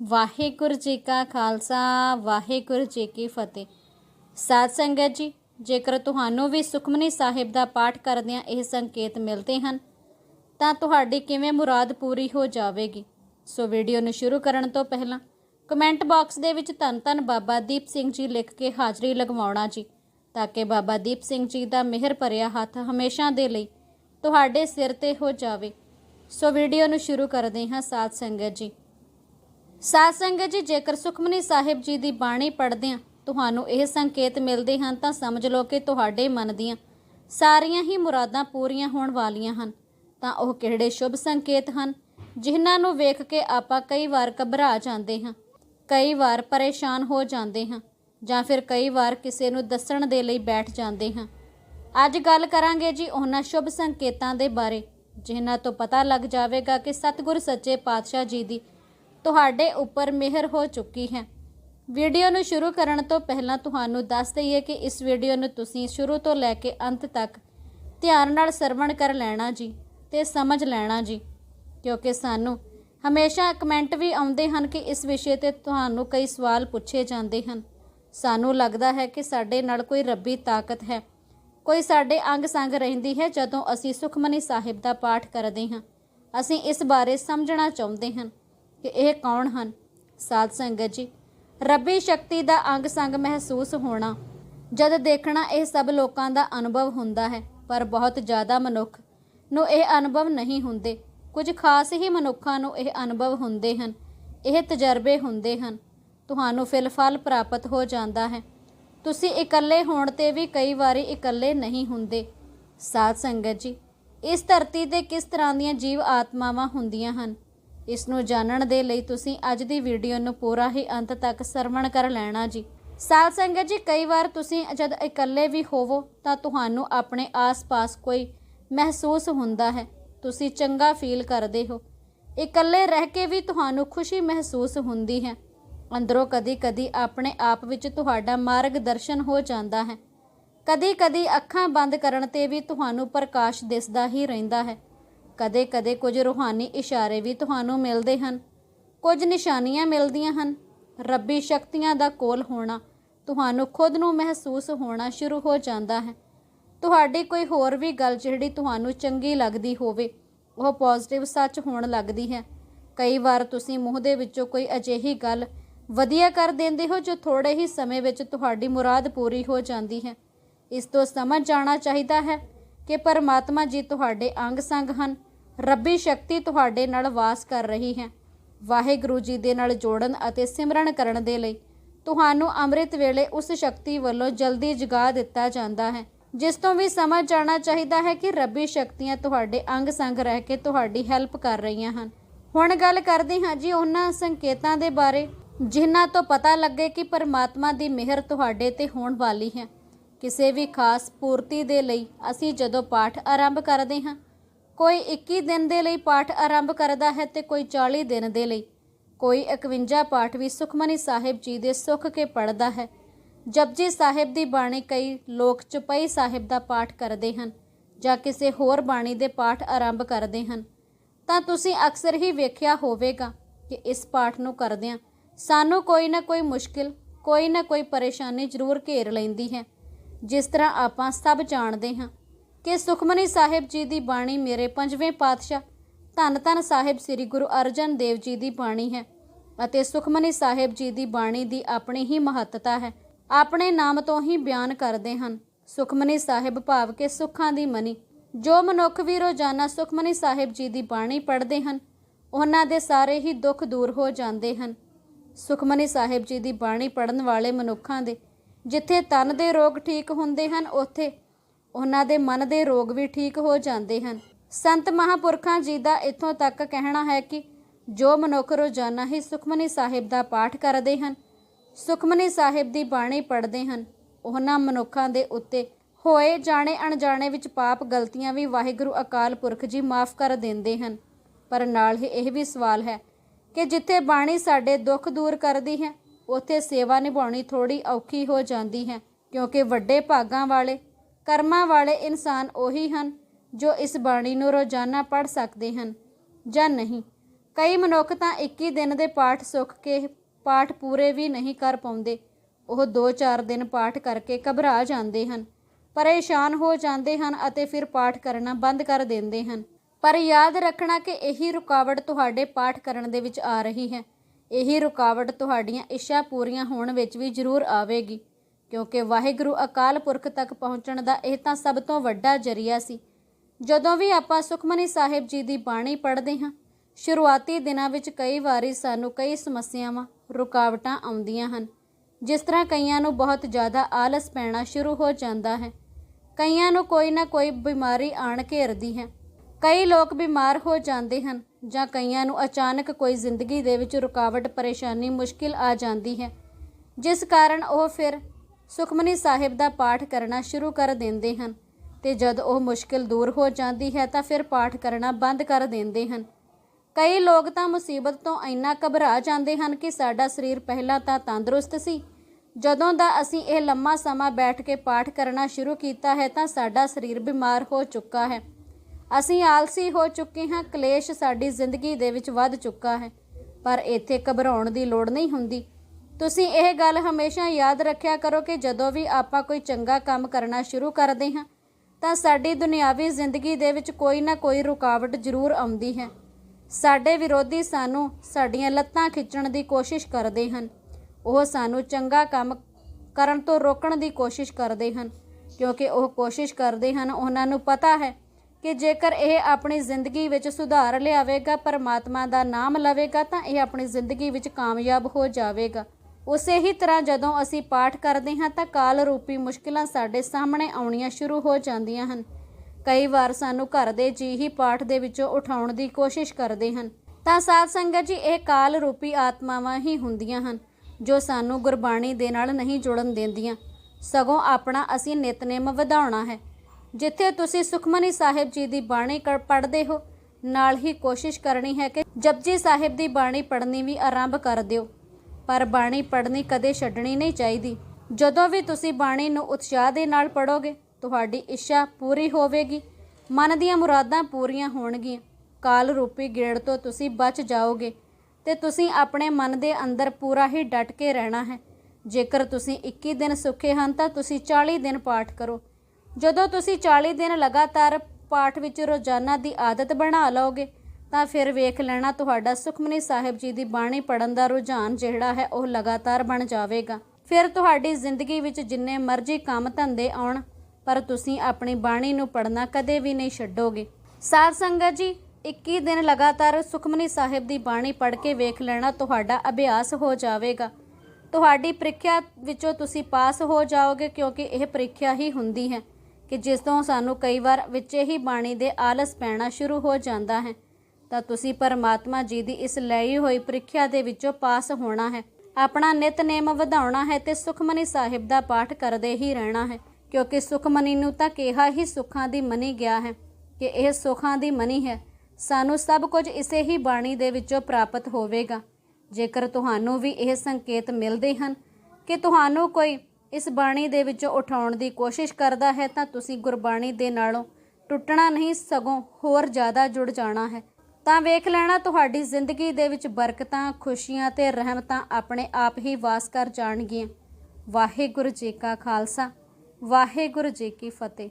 ਵਾਹਿਗੁਰੂ ਜੀ ਕਾ ਖਾਲਸਾ, ਵਾਹਿਗੁਰੂ ਜੀ ਕੀ ਫਤਿਹ। ਸਾਧ ਸੰਗਤ ਜੀ, ਜੇਕਰ ਤੁਹਾਨੂੰ ਵੀ ਸੁਖਮਨੀ ਸਾਹਿਬ ਦਾ ਪਾਠ ਕਰਦਿਆਂ ਇਹ ਸੰਕੇਤ ਮਿਲਦੇ ਹਨ, ਤਾਂ ਤੁਹਾਡੀ ਕਿਵੇਂ ਮੁਰਾਦ ਪੂਰੀ ਹੋ ਜਾਵੇਗੀ? ਸੋ ਵੀਡੀਓ ਨੂੰ ਸ਼ੁਰੂ ਕਰਨ ਤੋਂ ਪਹਿਲਾਂ ਕਮੈਂਟ ਬਾਕਸ ਦੇ ਵਿੱਚ ਧੰਨ ਧੰਨ ਬਾਬਾ ਦੀਪ ਸਿੰਘ ਜੀ ਲਿਖ ਕੇ ਹਾਜ਼ਰੀ ਲਗਵਾਉਣਾ ਜੀ, ਤਾਂ ਕਿ ਬਾਬਾ ਦੀਪ ਸਿੰਘ ਜੀ ਦਾ ਮਿਹਰ ਭਰਿਆ ਹੱਥ ਹਮੇਸ਼ਾ ਦੇ ਲਈ ਤੁਹਾਡੇ ਸਿਰ ਤੇ ਹੋ ਜਾਵੇ। ਸੋ ਵੀਡੀਓ ਨੂੰ ਸ਼ੁਰੂ ਕਰਦੇ ਹਾਂ ਸਾਧ ਸੰਗਤ ਜੀ। ਸਾਧ ਸੰਗਤ ਜੀ, ਜੇਕਰ ਸੁਖਮਨੀ ਸਾਹਿਬ ਜੀ ਦੀ ਬਾਣੀ ਪੜ੍ਹਦੇ ਹਾਂ, ਤੁਹਾਨੂੰ ਇਹ ਸੰਕੇਤ ਮਿਲਦੇ ਹਨ ਤਾਂ ਸਮਝ ਲਓ ਕਿ ਤੁਹਾਡੇ ਮਨ ਦੀਆਂ ਸਾਰੀਆਂ ਹੀ ਮੁਰਾਦਾਂ ਪੂਰੀਆਂ ਹੋਣ ਵਾਲੀਆਂ ਹਨ। ਤਾਂ ਉਹ ਕਿਹੜੇ ਸ਼ੁਭ ਸੰਕੇਤ ਹਨ, ਜਿਨ੍ਹਾਂ ਨੂੰ ਵੇਖ ਕੇ ਆਪਾਂ ਕਈ ਵਾਰ ਘਬਰਾ ਜਾਂਦੇ ਹਾਂ, ਕਈ ਵਾਰ ਪਰੇਸ਼ਾਨ ਹੋ ਜਾਂਦੇ ਹਾਂ, ਜਾਂ ਫਿਰ ਕਈ ਵਾਰ ਕਿਸੇ ਨੂੰ ਦੱਸਣ ਦੇ ਲਈ ਬੈਠ ਜਾਂਦੇ ਹਾਂ। ਅੱਜ ਗੱਲ ਕਰਾਂਗੇ ਜੀ ਉਹਨਾਂ ਸ਼ੁਭ ਸੰਕੇਤਾਂ ਦੇ ਬਾਰੇ, ਜਿਨ੍ਹਾਂ ਤੋਂ ਪਤਾ ਲੱਗ ਜਾਵੇਗਾ ਕਿ ਸਤਿਗੁਰ ਸੱਚੇ ਪਾਤਸ਼ਾਹ ਜੀ ਦੀ ਤੁਹਾਡੇ ਉੱਪਰ ਮਿਹਰ ਹੋ ਚੁੱਕੀ ਹੈ। ਵੀਡੀਓ ਨੂੰ ਸ਼ੁਰੂ ਕਰਨ ਤੋਂ ਪਹਿਲਾਂ ਤੁਹਾਨੂੰ ਦੱਸ ਦਈਏ ਕਿ ਇਸ ਵੀਡੀਓ ਨੂੰ ਤੁਸੀਂ ਸ਼ੁਰੂ ਤੋਂ ਲੈ ਕੇ ਅੰਤ ਤੱਕ ਧਿਆਨ ਨਾਲ ਸਰਵਣ ਕਰ ਲੈਣਾ ਜੀ ਤੇ ਸਮਝ ਲੈਣਾ ਜੀ, ਕਿਉਂਕਿ ਸਾਨੂੰ ਹਮੇਸ਼ਾ ਕਮੈਂਟ ਵੀ ਆਉਂਦੇ ਹਨ ਕਿ ਇਸ ਵਿਸ਼ੇ ਤੇ ਤੁਹਾਨੂੰ ਕਈ ਸਵਾਲ ਪੁੱਛੇ ਜਾਂਦੇ ਹਨ। ਸਾਨੂੰ ਲੱਗਦਾ ਹੈ ਕਿ ਸਾਡੇ ਨਾਲ ਕੋਈ ਰੱਬੀ ਤਾਕਤ ਹੈ। ਕੋਈ ਸਾਡੇ ਅੰਗ ਸੰਗ ਰਹਿੰਦੀ ਹੈ ਜਦੋਂ ਅਸੀਂ ਸੁਖਮਨੀ ਸਾਹਿਬ ਦਾ ਪਾਠ ਕਰਦੇ ਹਾਂ। ਅਸੀਂ ਇਸ ਬਾਰੇ ਸਮਝਣਾ ਚਾਹੁੰਦੇ ਹਾਂ। ਕਿ ਇਹ ਕੌਣ ਹਨ? ਸਾਧ ਸੰਗਤ ਜੀ, ਰੱਬੀ ਸ਼ਕਤੀ ਦਾ ਅੰਗ ਸੰਗ ਮਹਿਸੂਸ ਹੋਣਾ, ਜਦ ਦੇਖਣਾ ਇਹ ਸਭ ਲੋਕਾਂ ਦਾ ਅਨੁਭਵ ਹੁੰਦਾ ਹੈ, ਪਰ ਬਹੁਤ ਜ਼ਿਆਦਾ ਮਨੁੱਖ ਨੂੰ ਇਹ ਅਨੁਭਵ ਨਹੀਂ ਹੁੰਦੇ। ਕੁਝ ਖਾਸ ਹੀ ਮਨੁੱਖਾਂ ਨੂੰ ਇਹ ਅਨੁਭਵ ਹੁੰਦੇ ਹਨ, ਇਹ ਤਜਰਬੇ ਹੁੰਦੇ ਹਨ। ਤੁਹਾਨੂੰ ਫਿਲਫਲ ਪ੍ਰਾਪਤ ਹੋ ਜਾਂਦਾ ਹੈ। ਤੁਸੀਂ ਇਕੱਲੇ ਹੋਣ ਤੇ ਵੀ ਕਈ ਵਾਰੀ ਇਕੱਲੇ ਨਹੀਂ ਹੁੰਦੇ। ਸਾਧ ਸੰਗਤ ਜੀ, ਇਸ ਧਰਤੀ ਤੇ ਕਿਸ ਤਰ੍ਹਾਂ ਦੀਆਂ ਜੀਵ ਆਤਮਾਵਾਂ ਹੁੰਦੀਆਂ ਹਨ? ਇਸ ਨੂੰ ਜਾਣਨ ਦੇ ਲਈ ਤੁਸੀਂ ਅੱਜ ਦੀ ਵੀਡੀਓ ਨੂੰ ਪੂਰਾ ਹੀ ਅੰਤ ਤੱਕ ਸਰਵਣ ਕਰ ਲੈਣਾ ਜੀ। ਸਾਧ ਸੰਗਤ ਜੀ, ਕਈ ਵਾਰ ਤੁਸੀਂ ਜਦ ਇਕੱਲੇ ਵੀ ਹੋਵੋ ਤਾਂ ਤੁਹਾਨੂੰ ਆਪਣੇ ਆਸ-ਪਾਸ ਕੋਈ ਮਹਿਸੂਸ ਹੁੰਦਾ ਹੈ। ਤੁਸੀਂ ਚੰਗਾ ਫੀਲ ਕਰਦੇ ਹੋ। ਇਕੱਲੇ ਰਹਿ ਕੇ ਵੀ ਤੁਹਾਨੂੰ ਖੁਸ਼ੀ ਮਹਿਸੂਸ ਹੁੰਦੀ ਹੈ। ਅੰਦਰੋਂ ਕਦੀ-ਕਦੀ ਆਪਣੇ ਆਪ ਵਿੱਚ ਤੁਹਾਡਾ ਮਾਰਗਦਰਸ਼ਨ ਹੋ ਜਾਂਦਾ ਹੈ। ਕਦੀ-ਕਦੀ ਅੱਖਾਂ ਬੰਦ ਕਰਨ ਤੇ ਵੀ ਤੁਹਾਨੂੰ ਪ੍ਰਕਾਸ਼ ਦਿਸਦਾ ਹੀ ਰਹਿੰਦਾ ਹੈ। ਕਦੇ-ਕਦੇ ਕੁਝ ਰੂਹਾਨੀ ਇਸ਼ਾਰੇ ਵੀ ਤੁਹਾਨੂੰ ਮਿਲਦੇ ਹਨ। ਕੁਝ ਨਿਸ਼ਾਨੀਆਂ ਮਿਲਦੀਆਂ ਹਨ। ਰੱਬੀ ਸ਼ਕਤੀਆਂ ਦਾ ਕੋਲ ਹੋਣਾ, ਤੁਹਾਨੂੰ ਖੁਦ ਨੂੰ ਮਹਿਸੂਸ ਹੋਣਾ ਸ਼ੁਰੂ ਹੋ ਜਾਂਦਾ ਹੈ। ਤੁਹਾਡੀ ਕੋਈ ਹੋਰ ਵੀ ਗੱਲ ਜਿਹੜੀ ਤੁਹਾਨੂੰ ਚੰਗੀ ਲੱਗਦੀ ਹੋਵੇ, ਉਹ ਪੋਜ਼ਿਟਿਵ ਸੱਚ ਹੋਣ ਲੱਗਦੀ ਹੈ। ਕਈ ਵਾਰ ਤੁਸੀਂ ਮੂੰਹ ਦੇ ਵਿੱਚੋਂ ਕੋਈ ਅਜਿਹੀ ਗੱਲ ਵਧੀਆ ਕਰ ਦਿੰਦੇ ਹੋ, ਜੋ ਥੋੜੇ ਹੀ ਸਮੇਂ ਵਿੱਚ ਤੁਹਾਡੀ ਮੁਰਾਦ ਪੂਰੀ ਹੋ ਜਾਂਦੀ ਹੈ। ਇਸ ਤੋਂ ਸਮਝ ਜਾਣਾ ਚਾਹੀਦਾ ਹੈ ਕਿ ਪਰਮਾਤਮਾ ਜੀ ਤੁਹਾਡੇ ਅੰਗ ਸੰਗ ਹਨ। ਰੱਬੀ ਸ਼ਕਤੀ ਤੁਹਾਡੇ ਨਾਲ ਵਾਸ ਕਰ ਰਹੀ ਹੈ। ਵਾਹਿਗੁਰੂ ਜੀ ਦੇ ਨਾਲ ਜੋੜਨ ਅਤੇ ਸਿਮਰਨ ਕਰਨ ਦੇ ਲਈ ਤੁਹਾਨੂੰ ਅੰਮ੍ਰਿਤ ਵੇਲੇ ਉਸ ਸ਼ਕਤੀ ਵੱਲੋਂ ਜਲਦੀ ਜਗਾ ਦਿੱਤਾ ਜਾਂਦਾ ਹੈ, ਜਿਸ ਤੋਂ ਵੀ ਸਮਝ ਜਾਣਾ ਚਾਹੀਦਾ ਹੈ ਕਿ ਰੱਬੀ ਸ਼ਕਤੀਆਂ ਤੁਹਾਡੇ ਅੰਗ ਸੰਗ ਰਹਿ ਕੇ ਤੁਹਾਡੀ ਹੈਲਪ ਕਰ ਰਹੀਆਂ ਹਨ। ਹੁਣ ਗੱਲ ਕਰਦੇ ਹਾਂ ਜੀ ਉਹਨਾਂ ਸੰਕੇਤਾਂ ਦੇ ਬਾਰੇ, ਜਿਨ੍ਹਾਂ ਤੋਂ ਪਤਾ ਲੱਗੇ ਕਿ ਪਰਮਾਤਮਾ ਦੀ ਮਿਹਰ ਤੁਹਾਡੇ ਤੇ ਹੋਣ ਵਾਲੀ ਹੈ। ਕਿਸੇ ਵੀ ਖਾਸ ਪੂਰਤੀ ਦੇ ਲਈ ਅਸੀਂ ਜਦੋਂ ਪਾਠ ਆਰੰਭ ਕਰਦੇ ਹਾਂ ਕੋਈ 21 ਦਿਨ ਦੇ ਲਈ ਪਾਠ ਆਰੰਭ ਕਰਦਾ ਹੈ ਤੇ ਕੋਈ 40 ਦਿਨ ਦੇ ਲਈ। ਕੋਈ 51 ਪਾਠ ਵੀ ਸੁਖਮਨੀ ਸਾਹਿਬ ਜੀ ਦੇ ਸੁਖ ਕੇ ਪੜਦਾ ਹੈ। ਜਪਜੀ ਸਾਹਿਬ ਦੀ ਬਾਣੀ ਕਈ ਲੋਕ ਚੁਪਈ ਸਾਹਿਬ ਦਾ ਪਾਠ ਕਰਦੇ ਹਨ ਜਾਂ ਕਿਸੇ ਹੋਰ ਬਾਣੀ ਦੇ ਪਾਠ ਆਰੰਭ ਕਰਦੇ ਹਨ। ਤਾਂ ਤੁਸੀਂ ਅਕਸਰ ਹੀ ਵੇਖਿਆ ਹੋਵੇਗਾ ਕਿ ਇਸ ਪਾਠ ਨੂੰ ਕਰਦਿਆਂ ਸਾਨੂੰ ਕੋਈ ਨਾ ਕੋਈ ਮੁਸ਼ਕਿਲ, ਕੋਈ ਨਾ ਕੋਈ ਪਰੇਸ਼ਾਨੀ ਜ਼ਰੂਰ ਘੇਰ ਲੈਂਦੀ ਹੈ। ਜਿਸ ਤਰ੍ਹਾਂ ਆਪਾਂ ਸਭ ਜਾਣਦੇ ਹਾਂ ਕਿ ਸੁਖਮਨੀ ਸਾਹਿਬ ਜੀ ਦੀ ਬਾਣੀ ਮੇਰੇ ਪੰਜਵੇਂ ਪਾਤਸ਼ਾਹ, ਧੰਨ ਧੰਨ ਸਾਹਿਬ ਸ੍ਰੀ ਗੁਰੂ ਅਰਜਨ ਦੇਵ ਜੀ ਦੀ ਬਾਣੀ ਹੈ ਅਤੇ ਸੁਖਮਨੀ ਸਾਹਿਬ ਜੀ ਦੀ ਬਾਣੀ ਦੀ ਆਪਣੀ ਹੀ ਮਹੱਤਤਾ ਹੈ। ਆਪਣੇ ਨਾਮ ਤੋਂ ਹੀ ਬਿਆਨ ਕਰਦੇ ਹਨ, ਸੁਖਮਨੀ ਸਾਹਿਬ ਭਾਵ ਕੇ ਸੁੱਖਾਂ ਦੀ ਮਨੀ। ਜੋ ਮਨੁੱਖ ਵੀ ਰੋਜ਼ਾਨਾ ਸੁਖਮਨੀ ਸਾਹਿਬ ਜੀ ਦੀ ਬਾਣੀ ਪੜ੍ਹਦੇ ਹਨ, ਉਹਨਾਂ ਦੇ ਸਾਰੇ ਹੀ ਦੁੱਖ ਦੂਰ ਹੋ ਜਾਂਦੇ ਹਨ। ਸੁਖਮਨੀ ਸਾਹਿਬ ਜੀ ਦੀ ਬਾਣੀ ਪੜਨ ਵਾਲੇ ਮਨੁੱਖਾਂ ਦੇ, ਜਿੱਥੇ ਤਨ ਦੇ ਰੋਗ ਠੀਕ ਹੁੰਦੇ ਹਨ, ਉੱਥੇ ਉਹਨਾਂ ਦੇ ਮਨ ਦੇ ਰੋਗ ਵੀ ਠੀਕ ਹੋ ਜਾਂਦੇ ਹਨ। ਸੰਤ ਮਹਾਪੁਰਖਾਂ ਜੀ ਦਾ ਇੱਥੋਂ ਤੱਕ ਕਹਿਣਾ ਹੈ ਕਿ ਜੋ ਮਨੁੱਖ ਰੋਜ਼ਾਨਾ ਹੀ ਸੁਖਮਨੀ ਸਾਹਿਬ ਦਾ ਪਾਠ ਕਰਦੇ ਹਨ, ਸੁਖਮਨੀ ਸਾਹਿਬ ਦੀ ਬਾਣੀ ਪੜ੍ਹਦੇ ਹਨ, ਉਹਨਾਂ ਮਨੁੱਖਾਂ ਦੇ ਉੱਤੇ ਹੋਏ ਜਾਣੇ ਅਣਜਾਣੇ ਵਿੱਚ ਪਾਪ ਗਲਤੀਆਂ ਵੀ ਵਾਹਿਗੁਰੂ ਅਕਾਲ ਪੁਰਖ ਜੀ ਮਾਫ ਕਰ ਦਿੰਦੇ ਹਨ। ਪਰ ਨਾਲ ਹੀ ਇਹ ਵੀ ਸਵਾਲ ਹੈ ਕਿ ਜਿੱਥੇ ਬਾਣੀ ਸਾਡੇ ਦੁੱਖ ਦੂਰ ਕਰਦੀ ਹੈ, ਉੱਥੇ ਸੇਵਾ ਨਿਭਾਉਣੀ ਥੋੜੀ ਔਖੀ ਹੋ ਜਾਂਦੀ ਹੈ, ਕਿਉਂਕਿ ਵੱਡੇ ਭਾਗਾਂ ਵਾਲੇ ਕਰਮਾਂ ਵਾਲੇ ਇਨਸਾਨ ਉਹੀ ਹਨ ਜੋ ਇਸ ਬਾਣੀ ਨੂੰ ਰੋਜ਼ਾਨਾ ਪੜ੍ਹ ਸਕਦੇ ਹਨ ਜਾਂ ਨਹੀਂ। ਕਈ ਮਨੁੱਖ ਤਾਂ 21 ਦਿਨ ਦੇ ਪਾਠ ਸੁੱਖ ਕੇ ਪਾਠ ਪੂਰੇ ਵੀ ਨਹੀਂ ਕਰ ਪਾਉਂਦੇ। ਉਹ 2-4 ਦਿਨ ਪਾਠ ਕਰਕੇ ਘਬਰਾ ਜਾਂਦੇ ਹਨ, ਪਰੇਸ਼ਾਨ ਹੋ ਜਾਂਦੇ ਹਨ ਅਤੇ ਫਿਰ ਪਾਠ ਕਰਨਾ ਬੰਦ ਕਰ ਦਿੰਦੇ ਹਨ। ਪਰ ਯਾਦ ਰੱਖਣਾ ਕਿ ਇਹੀ ਰੁਕਾਵਟ ਤੁਹਾਡੇ ਪਾਠ ਕਰਨ ਦੇ ਵਿੱਚ ਆ ਰਹੀ ਹੈ। ਇਹੀ ਰੁਕਾਵਟ ਤੁਹਾਡੀਆਂ ਇੱਛਾ ਪੂਰੀਆਂ ਹੋਣ ਵਿੱਚ ਵੀ ਜ਼ਰੂਰ ਆਵੇਗੀ। ਕਿਉਂਕਿ ਵਾਹਿਗੁਰੂ ਅਕਾਲ ਪੁਰਖ ਤੱਕ ਪਹੁੰਚਣ ਦਾ ਇਹ ਤਾਂ ਸਭ ਤੋਂ ਵੱਡਾ ਜਰੀਆ ਸੀ। ਜਦੋਂ ਵੀ ਆਪਾਂ ਸੁਖਮਨੀ ਸਾਹਿਬ ਜੀ ਦੀ ਬਾਣੀ ਪੜ੍ਹਦੇ ਹਾਂ, ਸ਼ੁਰੂਆਤੀ ਦਿਨਾਂ ਵਿੱਚ ਕਈ ਵਾਰੀ ਸਾਨੂੰ ਕਈ ਸਮੱਸਿਆਵਾਂ, ਰੁਕਾਵਟਾਂ ਆਉਂਦੀਆਂ ਹਨ। ਜਿਸ ਤਰ੍ਹਾਂ ਕਈਆਂ ਨੂੰ ਬਹੁਤ ਜ਼ਿਆਦਾ ਆਲਸ ਪੈਣਾ ਸ਼ੁਰੂ ਹੋ ਜਾਂਦਾ ਹੈ। ਕਈਆਂ ਨੂੰ ਕੋਈ ਨਾ ਕੋਈ ਬਿਮਾਰੀ ਆਣ ਘੇਰਦੀ ਹੈ। ਕਈ ਲੋਕ ਬਿਮਾਰ ਹੋ ਜਾਂਦੇ ਹਨ ਜਾਂ ਕਈਆਂ ਨੂੰ ਅਚਾਨਕ ਕੋਈ ਜ਼ਿੰਦਗੀ ਦੇ ਵਿੱਚ ਰੁਕਾਵਟ, ਪਰੇਸ਼ਾਨੀ ਮੁਸ਼ਕਿਲ ਆ ਜਾਂਦੀ ਹੈ। ਜਿਸ ਕਾਰਨ ਉਹ ਫਿਰ ਸੁਖਮਨੀ ਸਾਹਿਬ ਦਾ ਪਾਠ ਕਰਨਾ ਸ਼ੁਰੂ ਕਰ ਦਿੰਦੇ ਹਨ ਤੇ ਜਦ ਉਹ ਮੁਸ਼ਕਿਲ ਦੂਰ ਹੋ ਜਾਂਦੀ ਹੈ ਤਾਂ ਫਿਰ ਪਾਠ ਕਰਨਾ ਬੰਦ ਕਰ ਦਿੰਦੇ ਹਨ। ਕਈ ਲੋਕ ਤਾਂ ਮੁਸੀਬਤ ਤੋਂ ਇੰਨਾ ਘਬਰਾ ਜਾਂਦੇ ਹਨ ਕਿ ਸਾਡਾ ਸਰੀਰ ਪਹਿਲਾਂ ਤਾਂ ਤੰਦਰੁਸਤ ਸੀ। ਜਦੋਂ ਦਾ ਅਸੀਂ ਇਹ ਲੰਮਾ ਸਮਾਂ ਬੈਠ ਕੇ ਪਾਠ ਕਰਨਾ ਸ਼ੁਰੂ ਕੀਤਾ ਹੈ ਤਾਂ ਸਾਡਾ ਸਰੀਰ ਬਿਮਾਰ ਹੋ ਚੁੱਕਾ ਹੈ। ਅਸੀਂ ਆਲਸੀ ਹੋ ਚੁੱਕੇ ਹਾਂ, ਕਲੇਸ਼ ਸਾਡੀ ਜ਼ਿੰਦਗੀ ਦੇ ਵਿੱਚ ਵੱਧ ਚੁੱਕਾ ਹੈ। ਪਰ ਇੱਥੇ ਘਬਰਾਉਣ ਦੀ ਲੋੜ ਨਹੀਂ ਹੁੰਦੀ। ਤੁਸੀਂ ਇਹ ਗੱਲ ਹਮੇਸ਼ਾ ਯਾਦ ਰੱਖਿਆ ਕਰੋ ਕਿ ਜਦੋਂ ਵੀ ਆਪਾਂ ਕੋਈ ਚੰਗਾ ਕੰਮ ਕਰਨਾ ਸ਼ੁਰੂ ਕਰਦੇ ਹਾਂ, ਤਾਂ ਸਾਡੀ ਦੁਨਿਆਵੀ ਜ਼ਿੰਦਗੀ ਦੇ ਵਿੱਚ ਕੋਈ ਨਾ ਕੋਈ ਰੁਕਾਵਟ ਜ਼ਰੂਰ ਆਉਂਦੀ ਹੈ। ਸਾਡੇ ਵਿਰੋਧੀ ਸਾਨੂੰ ਸਾਡੀਆਂ ਲੱਤਾਂ ਖਿੱਚਣ ਦੀ ਕੋਸ਼ਿਸ਼ ਕਰਦੇ ਹਨ। ਉਹ ਸਾਨੂੰ ਚੰਗਾ ਕੰਮ ਕਰਨ ਤੋਂ ਰੋਕਣ ਦੀ ਕੋਸ਼ਿਸ਼ ਕਰਦੇ ਹਨ, ਕਿਉਂਕਿ ਉਹ ਕੋਸ਼ਿਸ਼ ਕਰਦੇ ਹਨ, ਉਹਨਾਂ ਨੂੰ ਪਤਾ ਹੈ ਕਿ ਜੇਕਰ ਇਹ ਆਪਣੀ ਜ਼ਿੰਦਗੀ ਵਿੱਚ ਸੁਧਾਰ ਲਿਆਵੇਗਾ, ਪਰਮਾਤਮਾ ਦਾ ਨਾਮ ਲਵੇਗਾ, ਤਾਂ ਇਹ ਆਪਣੀ ਜ਼ਿੰਦਗੀ ਵਿੱਚ ਕਾਮਯਾਬ ਹੋ ਜਾਵੇਗਾ। ਉਸੇ ਹੀ ਤਰ੍ਹਾਂ ਜਦੋਂ ਅਸੀਂ ਪਾਠ ਕਰਦੇ ਹਾਂ ਤਾਂ ਕਾਲ ਰੂਪੀ ਮੁਸ਼ਕਿਲਾਂ ਸਾਡੇ ਸਾਹਮਣੇ ਆਉਣੀਆਂ ਸ਼ੁਰੂ ਹੋ ਜਾਂਦੀਆਂ ਹਨ। ਕਈ ਵਾਰ ਸਾਨੂੰ ਘਰ ਦੇ ਜੀ ਹੀ ਪਾਠ ਦੇ ਵਿੱਚੋਂ ਉਠਾਉਣ ਦੀ ਕੋਸ਼ਿਸ਼ ਕਰਦੇ ਹਨ। ਤਾਂ ਸਾਧ ਸੰਗਤ ਜੀ, ਇਹ ਕਾਲ ਰੂਪੀ ਆਤਮਾਵਾਂ ਹੀ ਹੁੰਦੀਆਂ ਹਨ, ਜੋ ਸਾਨੂੰ ਗੁਰਬਾਣੀ ਦੇ ਨਾਲ ਨਹੀਂ ਜੁੜਨ ਦਿੰਦੀਆਂ। ਸਗੋਂ ਆਪਣਾ ਅਸੀਂ ਨਿਤਨੇਮ ਵਧਾਉਣਾ ਹੈ। ਜਿੱਥੇ ਤੁਸੀਂ ਸੁਖਮਨੀ ਸਾਹਿਬ ਜੀ ਦੀ ਬਾਣੀ ਕ- ਪੜ੍ਹਦੇ ਹੋ, ਨਾਲ ਹੀ ਕੋਸ਼ਿਸ਼ ਕਰਨੀ ਹੈ ਕਿ ਜਪਜੀ ਸਾਹਿਬ ਦੀ ਬਾਣੀ ਪੜ੍ਹਨੀ ਵੀ ਆਰੰਭ ਕਰ ਦਿਓ। ਪਰ ਬਾਣੀ ਪੜ੍ਹਨੀ ਕਦੇ ਛੱਡਣੀ ਨਹੀਂ ਚਾਹੀਦੀ। ਜਦੋਂ ਵੀ ਤੁਸੀਂ ਬਾਣੀ ਨੂੰ ਉਤਸ਼ਾਹ ਦੇ ਨਾਲ ਪੜੋਗੇ ਤੁਹਾਡੀ ਇੱਛਾ ਪੂਰੀ ਹੋਵੇਗੀ। ਮਨ ਦੀਆਂ ਮੁਰਾਦਾਂ ਪੂਰੀਆਂ ਹੋਣਗੀਆਂ। ਕਾਲ ਰੂਪੀ ਗੇੜ ਤੋਂ ਤੁਸੀਂ ਬਚ ਜਾਓਗੇ ਤੇ ਤੁਸੀਂ ਆਪਣੇ ਮਨ ਦੇ ਅੰਦਰ ਪੂਰਾ ਹੀ ਡਟ ਕੇ ਰਹਿਣਾ ਹੈ। ਜੇਕਰ ਤੁਸੀਂ 21 ਦਿਨ ਸੁੱਖੇ ਹਨ ਤਾਂ ਤੁਸੀਂ 40 ਦਿਨ ਪਾਠ ਕਰੋ। ਜਦੋਂ ਤੁਸੀਂ 40 ਦਿਨ ਲਗਾਤਾਰ ਪਾਠ ਵਿੱਚ ਰੋਜ਼ਾਨਾ ਦੀ ਆਦਤ ਬਣਾ ਲਓਗੇ ਤਾਂ ਫਿਰ ਵੇਖ ਲੈਣਾ ਤੁਹਾਡਾ ਸੁਖਮਨੀ ਸਾਹਿਬ ਜੀ ਦੀ ਬਾਣੀ ਪੜਨ ਦਾ ਰੁਝਾਨ ਜਿਹੜਾ ਹੈ ਉਹ ਲਗਾਤਾਰ ਬਣ ਜਾਵੇਗਾ। ਫਿਰ ਤੁਹਾਡੀ ਜ਼ਿੰਦਗੀ ਵਿੱਚ ਜਿੰਨੇ ਮਰਜ਼ੀ ਕੰਮ ਧੰਦੇ ਆਉਣ, ਪਰ ਤੁਸੀਂ ਆਪਣੀ ਬਾਣੀ ਨੂੰ ਪੜਨਾ ਕਦੇ ਵੀ ਨਹੀਂ ਛੱਡੋਗੇ। ਸਾਧ ਸੰਗਤ ਜੀ 21 ਦਿਨ ਲਗਾਤਾਰ ਸੁਖਮਨੀ ਸਾਹਿਬ ਦੀ ਬਾਣੀ ਪੜ੍ਹ ਕੇ ਵੇਖ ਲੈਣਾ ਤੁਹਾਡਾ ਅਭਿਆਸ ਹੋ ਜਾਵੇਗਾ। ਤੁਹਾਡੀ ਪ੍ਰੀਖਿਆ ਵਿੱਚੋਂ ਤੁਸੀਂ ਪਾਸ ਹੋ ਜਾਓਗੇ ਕਿਉਂਕਿ ਇਹ ਪ੍ਰੀਖਿਆ ਹੀ ਹੁੰਦੀ ਹੈ ਕਿ ਜਿਸ ਤੋਂ ਸਾਨੂੰ ਕਈ ਵਾਰ ਵਿੱਚ ਹੀ ਬਾਣੀ ਦੇ ਆਲਸ ਪੈਣਾ ਸ਼ੁਰੂ ਹੋ ਜਾਂਦਾ ਹੈ। ਤਾਂ ਤੁਸੀਂ ਪਰਮਾਤਮਾ ਜੀ ਦੀ ਇਸ ਲਈ ਹੋਈ ਪ੍ਰੀਖਿਆ ਦੇ ਵਿੱਚੋਂ ਪਾਸ ਹੋਣਾ ਹੈ। ਆਪਣਾ ਨਿਤਨੇਮ ਵਧਾਉਣਾ ਹੈ ਤੇ ਸੁਖਮਨੀ ਸਾਹਿਬ ਦਾ ਪਾਠ ਕਰਦੇ ਹੀ ਰਹਿਣਾ ਹੈ, ਕਿਉਂਕਿ ਸੁਖਮਨੀ ਨੂੰ ਤਾਂ ਕਿਹਾ ਹੀ ਸੁੱਖਾਂ ਦੀ ਮਨੀ ਗਿਆ ਹੈ ਕਿ ਇਹ ਸੁੱਖਾਂ ਦੀ ਮਨੀ ਹੈ। ਸਾਨੂੰ ਸਭ ਕੁਝ ਇਸੇ ਹੀ ਬਾਣੀ ਦੇ ਵਿੱਚੋਂ ਪ੍ਰਾਪਤ ਹੋਵੇਗਾ। ਜੇਕਰ ਤੁਹਾਨੂੰ ਵੀ ਇਹ ਸੰਕੇਤ ਮਿਲਦੇ ਹਨ ਕਿ ਤੁਹਾਨੂੰ ਕੋਈ ਇਸ ਬਾਣੀ ਦੇ ਵਿੱਚੋਂ ਉਠਾਉਣ ਦੀ ਕੋਸ਼ਿਸ਼ ਕਰਦਾ ਹੈ, ਤਾਂ ਤੁਸੀਂ ਗੁਰਬਾਣੀ ਦੇ ਨਾਲੋਂ ਟੁੱਟਣਾ ਨਹੀਂ, ਸਗੋਂ ਹੋਰ ਜ਼ਿਆਦਾ ਜੁੜ ਜਾਣਾ ਹੈ। ਤਾਂ ਵੇਖ ਲੈਣਾ, ਤੁਹਾਡੀ ਜ਼ਿੰਦਗੀ ਦੇ ਵਿੱਚ ਬਰਕਤਾਂ, ਖੁਸ਼ੀਆਂ ਤੇ ਰਹਿਮਤਾਂ ਆਪਣੇ ਆਪ ਹੀ ਵਾਸ ਕਰ ਜਾਣਗੀਆਂ। ਵਾਹਿਗੁਰੂ ਜੀ ਕਾ ਖਾਲਸਾ, ਵਾਹਿਗੁਰੂ ਜੀ ਕੀ ਫਤਿਹ।